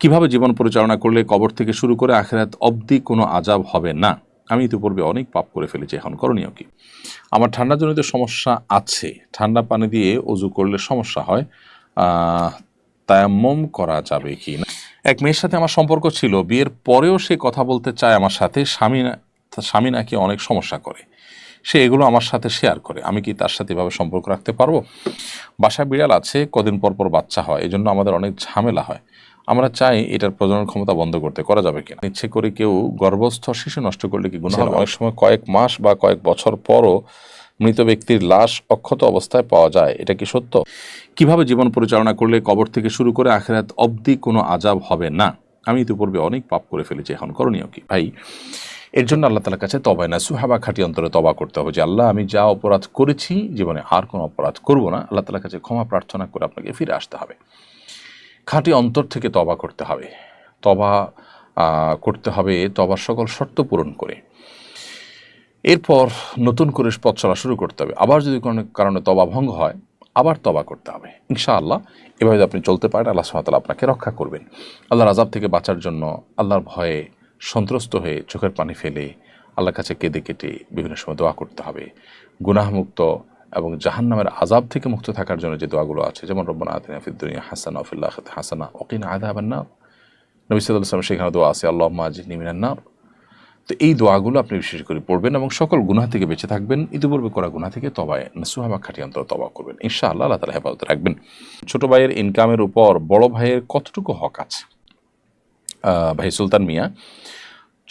কীভাবে জীবন পরিচালনা করলে কবর থেকে শুরু করে আখেরাত অবধি কোনো আজাব হবে না? আমি ইতিপূর্বে অনেক পাপ করে ফেলেছি, এখন করণীয় কি? আমার ঠান্ডাজনিত সমস্যা আছে। ঠান্ডা পানি দিয়ে অজু করলে সমস্যা হয়। তায়াম্মম করা যাবে কি না? এক মেয়ের সাথে আমার সম্পর্ক ছিল। বিয়ের পরেও সে কথা বলতে চায় আমার সাথে। স্বামী স্বামী নাকি অনেক সমস্যা করে। সে এগুলো আমার সাথে শেয়ার করে। আমি কি তার সাথে এভাবে সম্পর্ক রাখতে পারব? বাসায় বিড়াল আছে, কদিন পর পর বাচ্চা হয়। এই জন্য আমাদের অনেক ঝামেলা হয়। আমরা চাই এটার প্রজনন ক্ষমতা বন্ধ করতে করা যাবে কিনা? ইচ্ছে করে কেউ গর্ভস্থ শিশু নষ্ট করলে কি গুণ হবে? অনেক সময় কয়েক মাস বা কয়েক বছর পরও মৃত ব্যক্তির লাশ অক্ষত অবস্থায় পাওয়া যায় এটা কি সত্য? কীভাবে জীবন পরিচালনা করলে কবর থেকে শুরু করে আখেরাত অবধি কোনো আজাব হবে না? আমি ইতিপূর্বে অনেক পাপ করে ফেলেছি এখন করণীয় কি? ভাই এর জন্য আল্লাহ তালার কাছে তবায় না সুহাবা খাটি অন্তরে তবা করতে হবে যে আল্লাহ আমি যা অপরাধ করেছি জীবনে আর কোনো অপরাধ করব না আল্লাহ তালার কাছে ক্ষমা প্রার্থনা করে আপনাকে ফিরে আসতে হবে। খাঁটি অন্তর থেকে তবা করতে হবে। তবা করতে হবে তবার সকল শর্ত পূরণ করে। এরপর নতুন করে পথ চলা শুরু করতে হবে। আবার যদি কোনো কারণে তবা ভঙ্গ হয়, আবার তবা করতে হবে। ইনশাআল্লাহ, এভাবে আপনি চলতে পারেন। আল্লাহ সুবহানাহু আপনাকে রক্ষা করবেন। আল্লাহর আজাব থেকে বাঁচার জন্য আল্লাহর ভয়ে সন্ত্রস্ত হয়ে চোখের পানি ফেলে আল্লাহর কাছে কেঁদে কেটে বিভিন্ন সময় দোয়া করতে হবে। গুনাহমুক্ত এবং জাহান্নামের আজাব থেকে মুক্ত থাকার জন্য যে দোয়াগুলো আছে, যেমন রব্বানা আতিনা ফিদ দুনিয়া হাসানা ফিল্লাহ হাসানা ওকিনা আযাবান নার। নবী আলাইহি ওয়াসাল্লাম সেখানে দোয়া আছে আল্লাহ মিনান নার। তো এই দোয়াগুলো আপনি বিশেষ করে পড়বেন এবং সকল গুনাহ থেকে বেঁচে থাকবেন। ইতিপূর্বে করা গুনাহ থেকে তবায় সুহাবা খাটি অন্তর তবা করবেন। ইনশাআল্লাহ আল্লাহ আল্লাহ তালা হেফাজত রাখবেন। ছোট ভাইয়ের ইনকামের উপর বড় ভাইয়ের কতটুকু হক আছে? ভাই সুলতান মিয়া,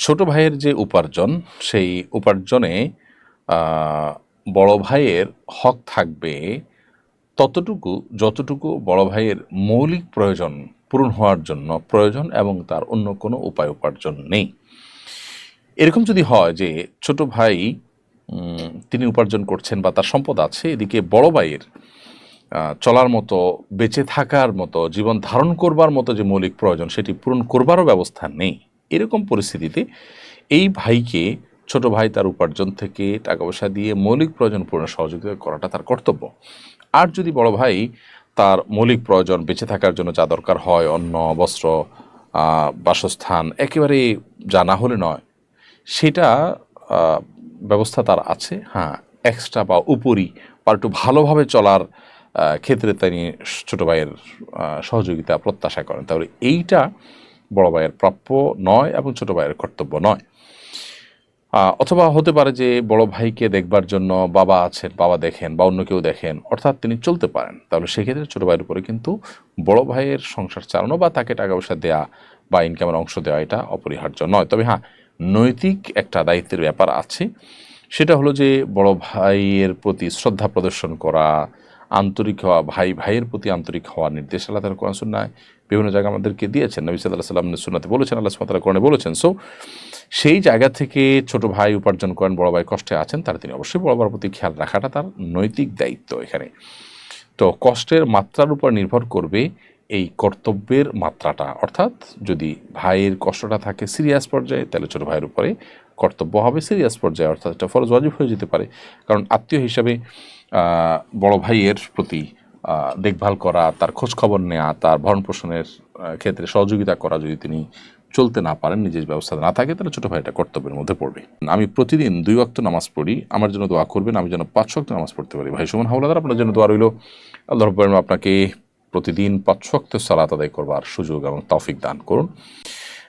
ছোট ভাইয়ের যে উপার্জন, সেই উপার্জনে বড় ভাইয়ের হক থাকবে, ততটুকু, যতটুকু বড় ভাইয়ের মৌলিক প্রয়োজন পূরণ হওয়ার জন্য প্রয়োজন এবং তার অন্য কোনো উপায় উপার্জন নেই। এরকম যদি হয় যে ছোট ভাই তিনি উপার্জন করছেন বা তার সম্পদ আছে, এদিকে বড় ভাইয়ের চলার মতো, বেঁচে থাকার মতো, জীবন ধারণ করবার মতো যে মৌলিক প্রয়োজন, সেটি পূরণ করবারও ব্যবস্থা নেই। এরকম পরিস্থিতিতে এই ভাইকে ছোট ভাই তার উপার্জন থেকে টাকা পয়সা দিয়ে মৌলিক প্রয়োজন পূরণে সহযোগিতা করাটা তার কর্তব্য। আর যদি বড় ভাই তার মৌলিক প্রয়োজন বেঁচে থাকার জন্য যা দরকার হয়, অন্ন, বস্ত্র বাসস্থান, একেবারে যা না হলে নয়, সেটা ব্যবস্থা তার আছে। হ্যাঁ এক্সট্রা বা উপরি বা একটু ভালোভাবে চলার ক্ষেত্রে তিনি ছোটো ভাইয়ের সহযোগিতা প্রত্যাশা করেন। তাহলে এইটা বড় ভাইয়ের প্রাপ্য নয় এবং ছোটো ভাইয়ের কর্তব্য নয়। অথবা হতে পারে যে বড় ভাইকে দেখবার জন্য বাবা আছেন, বাবা দেখেন বা অন্য কেউ দেখেন, অর্থাৎ তিনি চলতে পারেন। তাহলে সেক্ষেত্রে ছোটো ভাইয়ের উপরে কিন্তু বড় ভাইয়ের সংসার চালানো বা তাকে টাকা পয়সা দেয়া বা ইনকামের অংশ দেওয়া এটা অপরিহার্য নয়। তবে হ্যাঁ নৈতিক একটা দায়িত্বের ব্যাপার আছে। সেটা হলো যে বড় ভাইয়ের প্রতি শ্রদ্ধা প্রদর্শন করা আন্তরিক হওয়া, ভাই, ভাইয়ের প্রতি আন্তরিক হওয়ার নির্দেশ আল্লাহ তালা কোরআন, সুন্নায় বিভিন্ন জায়গা আমাদেরকে দিয়েছেন। নবী সাল্লাহ সাল্লাম সুন্নাতে বলেছেন, আল্লাহ সুমাতালা কোরআনে বলেছেন, সো সেই জায়গা থেকে ছোট ভাই উপার্জন করেন, বড় ভাই কষ্টে আছেন, তার তিনি অবশ্যই বড় ভাইয়ের প্রতি খেয়াল রাখাটা তার নৈতিক দায়িত্ব এখানে। তো কষ্টের মাত্রার উপর নির্ভর করবে এই কর্তব্যের মাত্রাটা। অর্থাৎ যদি ভাইয়ের কষ্টটা থাকে সিরিয়াস পর্যায়ে, তাহলে ছোট ভাইয়ের উপরে কর্তব্য হবে সিরিয়াস পর্যায়ে, অর্থাৎ এটা ফরজ ওয়াজিব হয়ে যেতে পারে। কারণ আত্মীয় হিসাবে বড় ভাইয়ের প্রতি দেখভাল করা, তার খোঁজ খবর নেওয়া তার ভরণ পোষণের ক্ষেত্রে সহযোগিতা করা যদি তিনি চলতে না পারেন, নিজের ব্যবস্থা না থাকে, তাহলে ছোটো ভাই এটা কর্তব্যের মধ্যে পড়বে। আমি প্রতিদিন দুই ওয়াক্ত নামাজ পড়ি, আমার জন্য দোয়া করবেন, আমি যেন পাঁচ ওয়াক্ত নামাজ পড়তে পারি। ভাই সুমন হাওলাদার আপনার জন্য দোয়া রইল। আল্লাহ আপনাকে প্রতিদিন পাঁচ ওয়াক্ত সালাত আদায় করবার সুযোগ এবং তৌফিক দান করুন।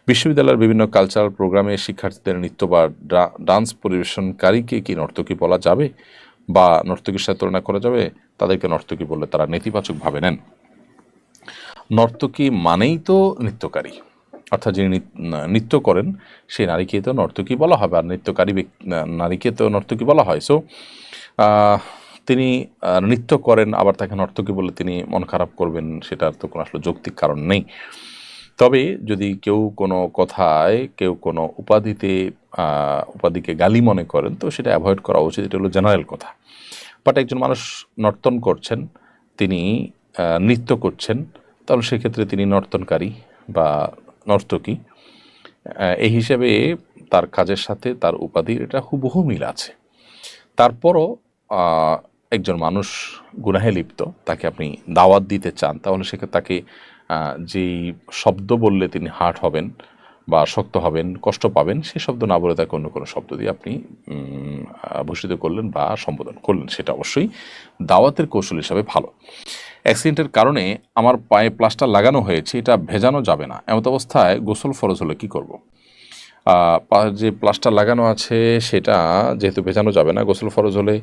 বিশ্ববিদ্যালয়ের বিভিন্ন কালচারাল প্রোগ্রামে শিক্ষার্থীদের নৃত্য বা ডান্স পরিবেশনকারীকে কি নর্তকী বলা যাবে বা নর্তকীর সাথে তুলনা করা যাবে, তাদেরকে নর্তকী বললে তারা নেতিবাচকভাবে নেন। নর্তকী মানেই তো নৃত্যকারী। অর্থাৎ যিনি নৃত্য করেন, সেই নারীকে তো নর্তকী বলা হবে আর নৃত্যকারী নারীকে তো নর্তকী বলা হয়। সো তিনি নৃত্য করেন, আবার তাকে নর্তকী বলে তিনি মন খারাপ করবেন, সেটার তো কোনো আসলে যৌক্তিক কারণ নেই। তবে যদি কেউ কোনো কথায়, কেউ কোনো উপাধিতে উপাধিকে গালি মনে করেন, তো সেটা অ্যাভয়েড করা উচিত। এটা হলো জেনারেল কথা। বাট একজন মানুষ নর্তন করছেন, তিনি নৃত্য করছেন, তাহলে সেক্ষেত্রে তিনি নর্তনকারী বা নর্তকী। এই হিসেবে তার কাজের সাথে তার উপাধির এটা হুবহু মিল আছে। তারপরও একজন মানুষ গুনাহে লিপ্ত, তাকে আপনি দাওয়াত দিতে চান, তাহলে সেক্ষেত্রে তাকে যেই শব্দ বললে তিনি হার্ট হবেন বা শক্ত হবেন, কষ্ট পাবেন সেই শব্দ না বলে তাকে অন্য কোনো শব্দ দিয়ে আপনি ভূষিত করলেন বা সম্বোধন করলেন। সেটা অবশ্যই দাওয়াতের কৌশল হিসাবে ভালো। অ্যাক্সিডেন্টের কারণে আমার পায়ে প্লাস্টার লাগানো হয়েছে, এটা ভেজানো যাবে না। এমত অবস্থায় গোসল ফরজ হলে কি করব। যে প্লাস্টার লাগানো আছে, সেটা যেহেতু ভেজানো যাবে না, গোসল ফরজ হলে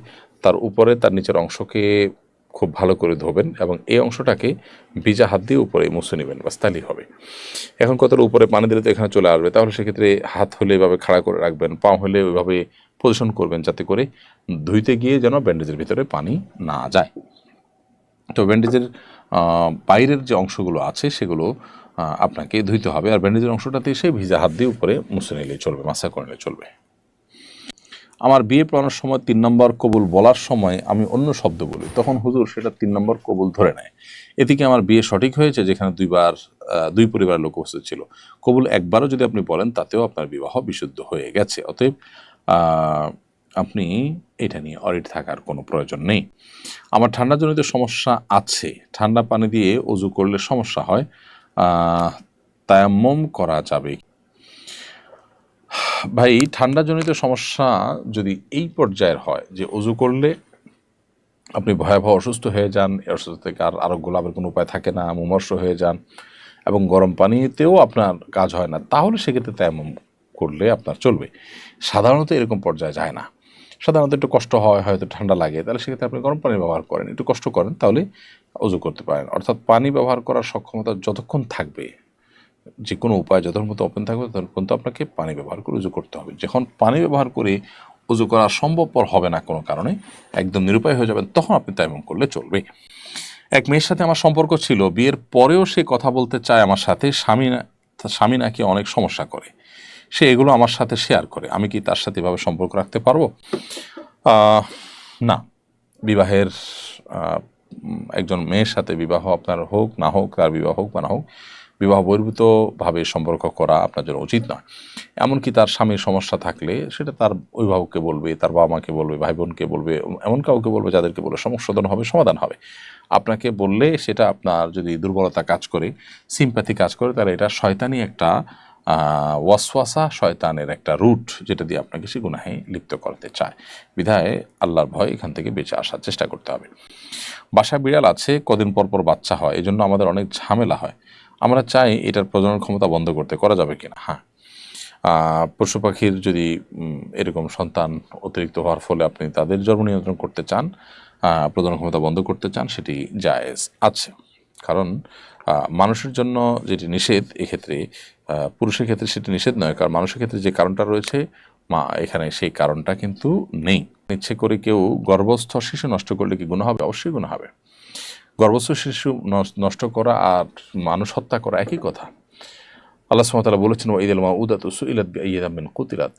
তার উপরে, তার নিচের অংশকে খুব ভালো করে ধোবেন এবং এই অংশটাকে ভিজা হাত দিয়ে উপরে মুছে নেবেন বা তাহলেই হবে। এখন কতটা উপরে পানি দিলে তো এখানে চলে আসবে, তাহলে সেক্ষেত্রে হাত হলে এভাবে খাড়া করে রাখবেন, পা হলে ওইভাবে পজিশন করবেন যাতে করে ধুইতে গিয়ে যেন ব্যান্ডেজের ভিতরে পানি না যায়। তো ব্যান্ডেজের বাইরের যে অংশগুলো আছে সেগুলো আপনাকে ধুইতে হবে। আর ব্যান্ডেজের অংশটাতে এসে ভিজা হাত দিয়ে উপরে মুছে নিলেই চলবে মাসা করে নিলে চলবে। আমার বিয়ে পড়ানোর সময় তিন নম্বর কবুল বলার সময় আমি অন্য শব্দ বলি। তখন হুজুর সেটা তিন নম্বর কবুল ধরে নেয়। এদিকে আমার বিয়ে সঠিক হয়েছে যেখানে দুইবার দুই পরিবারের লোক উপস্থিত ছিল। কবুল একবারও যদি আপনি বলেন, তাতেও আপনার বিবাহ বিশুদ্ধ হয়ে গেছে। অতএব আপনি এটা নিয়ে অরিট থাকার কোনো প্রয়োজন নেই। আমার ঠান্ডাজনিত সমস্যা আছে। ঠান্ডা পানি দিয়ে অজু করলে সমস্যা হয়। তায়াম্মম করা যাবে। ভাই ঠান্ডাজনিত সমস্যা যদি এই পর্যায়ের হয়, যে অজু করলে আপনি ভয়াবহ অসুস্থ হয়ে যান অসুস্থ থেকে আর আরোগ্য লাভের কোনো উপায় থাকে না মুমর্ষ হয়ে যান এবং গরম পানিতেও আপনার কাজ হয় না, তাহলে সেক্ষেত্রে তেমন করলে আপনার চলবে। সাধারণত এরকম পর্যায়ে যায় না। সাধারণত একটু কষ্ট হয়, হয়তো ঠান্ডা লাগে, তাহলে সেক্ষেত্রে আপনি গরম পানি ব্যবহার করেন, একটু কষ্ট করেন, তাহলে অজু করতে পারেন। অর্থাৎ পানি ব্যবহার করার সক্ষমতা যতক্ষণ থাকবে যে কোনো উপায় যতক্ষণ মতো ওপেন থাকবে, ততক্ষণ পর্যন্ত আপনাকে পানি ব্যবহার করে উজু করতে হবে। যখন পানি ব্যবহার করে উজু করা সম্ভবপর হবে না কোনো কারণে, একদম নিরুপায় হয়ে যাবেন, তখন আপনি তাইমম করলে চলবে। এক মেয়ের সাথে আমার সম্পর্ক ছিল, বিয়ের পরেও সে কথা বলতে চায় আমার সাথে, স্বামী স্বামী নাকি অনেক সমস্যা করে। সে এগুলো আমার সাথে শেয়ার করে, আমি কি তার সাথে এভাবে সম্পর্ক রাখতে পারব? না। বিবাহের একজন মেয়ের সাথে বিবাহ আপনার হোক, না হোক, তার বিবাহ হোক বা না হোক বিবাহ বহির্ভূতভাবে সম্পর্ক করা আপনার জন্য উচিত নয়। এমনকি তার স্বামীর সমস্যা থাকলে সেটা তার অভিভাবককে বলবে, তার বাবা মাকে বলবে ভাই বোনকে বলবে, এমন কাউকে বলবে যাদেরকে বলে সংশোধন হবে, সমাধান হবে। আপনাকে বললে সেটা আপনার যদি দুর্বলতা কাজ করে সিম্প্যাথি কাজ করে, তাহলে এটা শয়তানি একটা ওয়াসওয়াসা, শয়তানের একটা রুট যেটা দিয়ে আপনাকে সে গুনাহে লিপ্ত করতে চায়। বিধায় আল্লাহর ভয় এখান থেকে বেঁচে আসার চেষ্টা করতে হবে। বাসা বিড়াল আছে, কদিন পর পর বাচ্চা হয়, এজন্য আমাদের অনেক ঝামেলা হয়। আমরা চাই এটার প্রজনন ক্ষমতা বন্ধ করতে করা যাবে কিনা? হ্যাঁ। পশু পাখির যদি এরকম সন্তান অতিরিক্ত হওয়ার ফলে আপনি তাদের জন্ম নিয়ন্ত্রণ করতে চান প্রজনন ক্ষমতা বন্ধ করতে চান, সেটি জায়েজ আছে। কারণ মানুষের জন্য যেটি নিষেধ এক্ষেত্রে পুরুষের ক্ষেত্রে সেটি নিষেধ নয়। কারণ মানুষের ক্ষেত্রে যে কারণটা রয়েছে, মা, এখানে সেই কারণটা কিন্তু নেই। ইচ্ছে করে কেউ গর্ভস্থ শিশু নষ্ট করলে কি গুণ হবে? অবশ্যই গুণ হবে। গর্ভস্থ শিশু নষ্ট করা আর মানুষ হত্যা করা একই কথা। আল্লাহ সুমতালা বলেছেন ওঈদুল মা উদাত সুইলাত বিন কুতিরাত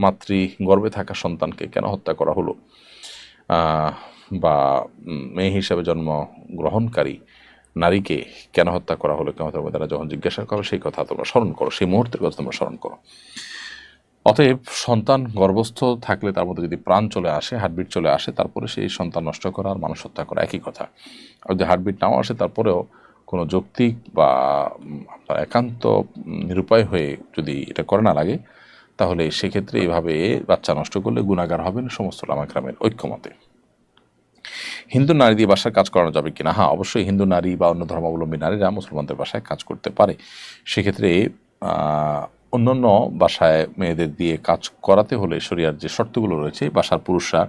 মাতৃ গর্ভে থাকা সন্তানকে কেন হত্যা করা হলো? বা মেয়ে হিসাবে জন্ম গ্রহণকারী নারীকে কেন হত্যা করা হলো? কেন তারা যখন জিজ্ঞাসা করো, সেই কথা তোমরা স্মরণ করো, সেই মুহূর্তের কথা তোমরা স্মরণ করো। অতএব সন্তান গর্ভস্থ থাকলে তার মধ্যে যদি প্রাণ চলে আসে, হার্টবিট চলে আসে, তারপরে সেই সন্তান নষ্ট করা আর মানুষ হত্যা করা একই কথা। আর যদি হার্টবিট নাও আসে, তারপরেও কোনো যৌক্তিক বা আপনার একান্ত নিরুপায় হয়ে যদি এটা করে না লাগে, তাহলে সেক্ষেত্রে এইভাবে বাচ্চা নষ্ট করলে গুণাগার হবেন সমস্ত লামাক্রামের ঐক্যমতে। হিন্দু নারী দিয়ে বাসায় কাজ করানো যাবে কিনা? হ্যাঁ অবশ্যই হিন্দু নারী বা অন্য ধর্মাবলম্বী নারীরা মুসলমানদের বাসায় কাজ করতে পারে। সেক্ষেত্রে অন্যান্য বাসায় মেয়েদের দিয়ে কাজ করাতে হলে শরিয়ার যে শর্তগুলো রয়েছে বাসার পুরুষরা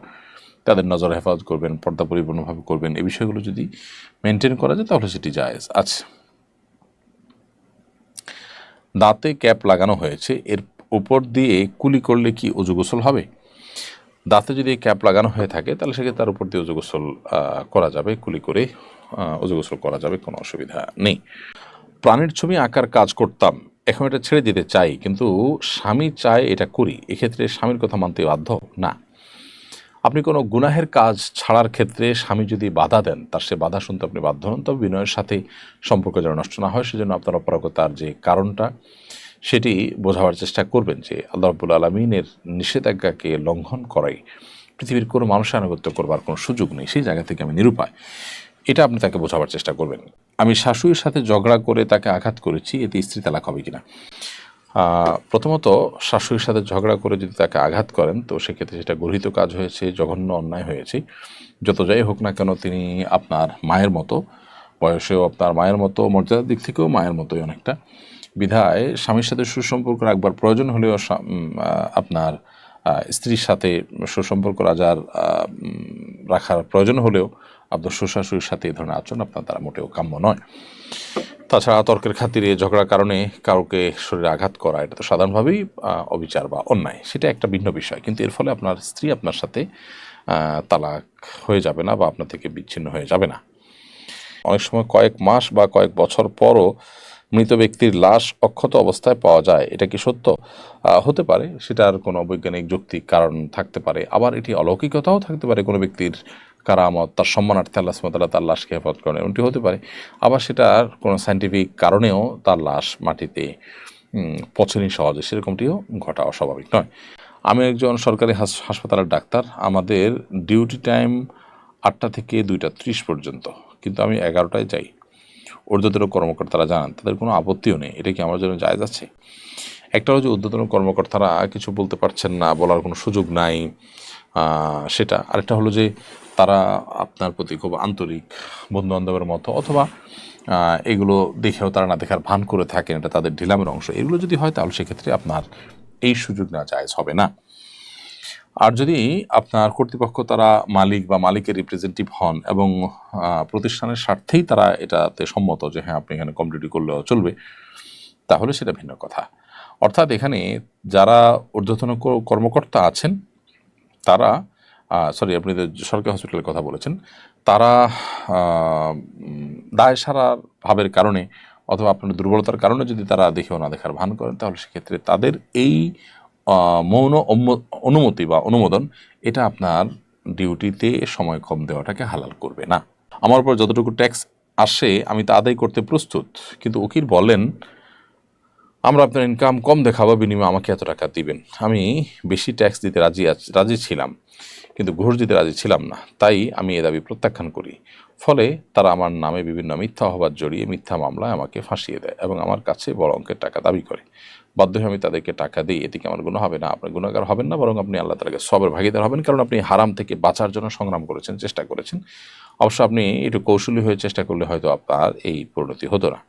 তাদের নজর হেফাজত করবেন, পর্দা পরিপূর্ণভাবে করবেন। এই বিষয়গুলো যদি মেনটেন করা যায়, তাহলে সেটি জায়েজ আছে। দাঁতে ক্যাপ লাগানো হয়েছে, এর উপর দিয়ে কুলি করলে কি অজু গোসল হবে? দাঁতে যদি ক্যাপ লাগানো হয়ে থাকে, তাহলে সেক্ষেত্রে তার উপর দিয়ে অজু গোসল করা যাবে, কুলি করে অজু গোসল করা যাবে, কোনো অসুবিধা নেই। প্রাণীর ছবি আঁকার কাজ করতাম এখন এটা ছেড়ে দিতে চাই, কিন্তু স্বামী চায় এটা করি, এক্ষেত্রে স্বামীর কথা মানতে বাধ্য না। আপনি কোনো গুনাহের কাজ ছাড়ার ক্ষেত্রে স্বামী যদি বাধা দেন, তার সে বাধা শুনতে আপনি বাধ্য হন, তবে বিনয়ের সাথে সম্পর্ক যেন নষ্ট না হয়, সেজন্য আপনার অপরাগতার যে কারণটা, সেটি বোঝাবার চেষ্টা করবেন যে আল্লাহ রব্বুল আলমিনের নিষেধাজ্ঞাকে লঙ্ঘন করাই পৃথিবীর কোনো মানুষের আনুগত্য করবার কোনো সুযোগ নেই, সেই জায়গা থেকে আমি নিরুপায়। এটা আপনি তাকে বোঝাবার চেষ্টা করবেন। আমি শাশুড়ির সাথে ঝগড়া করে তাকে আঘাত করেছি, এতে স্ত্রী তালাক হবে কিনা? প্রথমত, শাশুড়ির সাথে ঝগড়া করে যদি তাকে আঘাত করেন, তো সেক্ষেত্রে সেটা গর্হিত কাজ হয়েছে, জঘন্য অন্যায় হয়েছে। যত যাই হোক না কেন, তিনি আপনার মায়ের মতো, বয়সেও আপনার মায়ের মতো, মর্যাদার দিক থেকেও মায়ের মতোই অনেকটা। বিধায় স্বামীর সাথে সুসম্পর্ক রাখবার প্রয়োজন হলেও আপনার স্ত্রীর সাথে সুসম্পর্ক রাজার রাখার প্রয়োজন হলেও আপনার শ্বশুর সাথে এই ধরনের আচরণ আপনার দ্বারা মোটেও কাম্য নয়। তাছাড়া তর্কের খাতিরে ঝগড়ার কারণে কাউকে শরীরে আঘাত করা, এটা তো সাধারণভাবেই অবিচার বা অন্যায়। সেটা একটা ভিন্ন বিষয়। কিন্তু এর ফলে আপনার স্ত্রী আপনার সাথে তালাক হয়ে যাবে না বা আপনার থেকে বিচ্ছিন্ন হয়ে যাবে না। অনেক সময় কয়েক মাস বা কয়েক বছর পরও মৃত ব্যক্তির লাশ অক্ষত অবস্থায় পাওয়া যায়। এটা কি সত্য? হতে পারে। সেটার কোনো বৈজ্ঞানিক যৌক্তিক কারণ থাকতে পারে। আবার এটি অলৌকিকতাও থাকতে পারে কোনো ব্যক্তির কারামত, তার সম্মানার্থে আল্লাহ সুমতাল্লাহ তার লাশকে হেফাজত করেন। এমনটি হতে পারে। আবার সেটার কোনো সাইন্টিফিক কারণেও তার লাশ মাটিতে পচেনি সহজে। সেরকমটিও ঘটা অস্বাভাবিক নয়। আমি একজন সরকারি হাস- হাসপাতালের ডাক্তার। আমাদের ডিউটি টাইম আটটা থেকে দুইটা ত্রিশ পর্যন্ত। কিন্তু আমি এগারোটায় যাই। ঊর্ধ্বতন কর্মকর্তারা জানান, তাদের কোনো আপত্তিও নেই। এটা কি আমার জন্য জায়জ আছে? একটা হচ্ছে ঊর্ধ্বতন কর্মকর্তারা কিছু বলতে পারছেন না, বলার কোনো সুযোগ নাই সেটা। আরেকটা হলো যে তারা আপনার প্রতি খুব আন্তরিক বন্ধু বান্ধবের মতো অথবা এগুলো দেখেও তারা না দেখার ভান করে থাকেন, এটা তাদের ঢিলামের অংশ। এগুলো যদি হয় তাহলে সেক্ষেত্রে আপনার এই সুযোগ না জায়জ হবে না। আর যদি আপনার কর্তৃপক্ষ তারা মালিক বা মালিকের রিপ্রেজেন্টেটিভ হন এবং প্রতিষ্ঠানের স্বার্থেই তারা এটাতে সম্মত যে হ্যাঁ আপনি এখানে কমপ্লিটলি করলেও চলবে, তাহলে সেটা ভিন্ন কথা। অর্থাৎ এখানে যারা ঊর্ধ্বতন কর্মকর্তা আছেন, তারা সরি আপনি সরকারি হসপিটালের কথা বলেছেন, তারা দায় সারার ভাবের কারণে অথবা আপনার দুর্বলতার কারণে যদি তারা দেখেও না দেখার ভান করেন, তাহলে সেক্ষেত্রে তাদের এই মৌন অনুমতি বা অনুমোদন, এটা আপনার ডিউটিতে সময় কম দেওয়াটাকে হালাল করবে না। আমার উপর যতটুকু ট্যাক্স আসে, আমি তা আদায় করতে প্রস্তুত। কিন্তু উকিল বলেন আমরা আপনার ইনকাম কম দেখাবো, বিনিময়ে আমাকে এত টাকা দিবেন। আমি বেশি ট্যাক্স দিতে রাজি রাজি ছিলাম, কিন্তু ঘুষ দিতে রাজি ছিলাম না। তাই আমি এ দাবি প্রত্যাখ্যান করি। ফলে তারা আমার নামে বিভিন্ন মিথ্যা অপবাদ জড়িয়ে মিথ্যা মামলায় আমাকে ফাঁসিয়ে দেয় এবং আমার কাছে বড় অঙ্কের টাকা দাবি করে। বাধ্য হয়ে আমি তাদেরকে টাকা দিই, এতে কি আমার গুণ হবে? না, আপনার গুণাগার হবেন না, বরং আপনি আল্লাহ তালাকে সবের ভাগিদার হবেন, কারণ আপনি হারাম থেকে বাঁচার জন্য সংগ্রাম করেছেন, চেষ্টা করেছেন। অবশ্য আপনি একটু কৌশলী হয়ে চেষ্টা করলে হয়তো আপনার এই পরিণতি হতো না।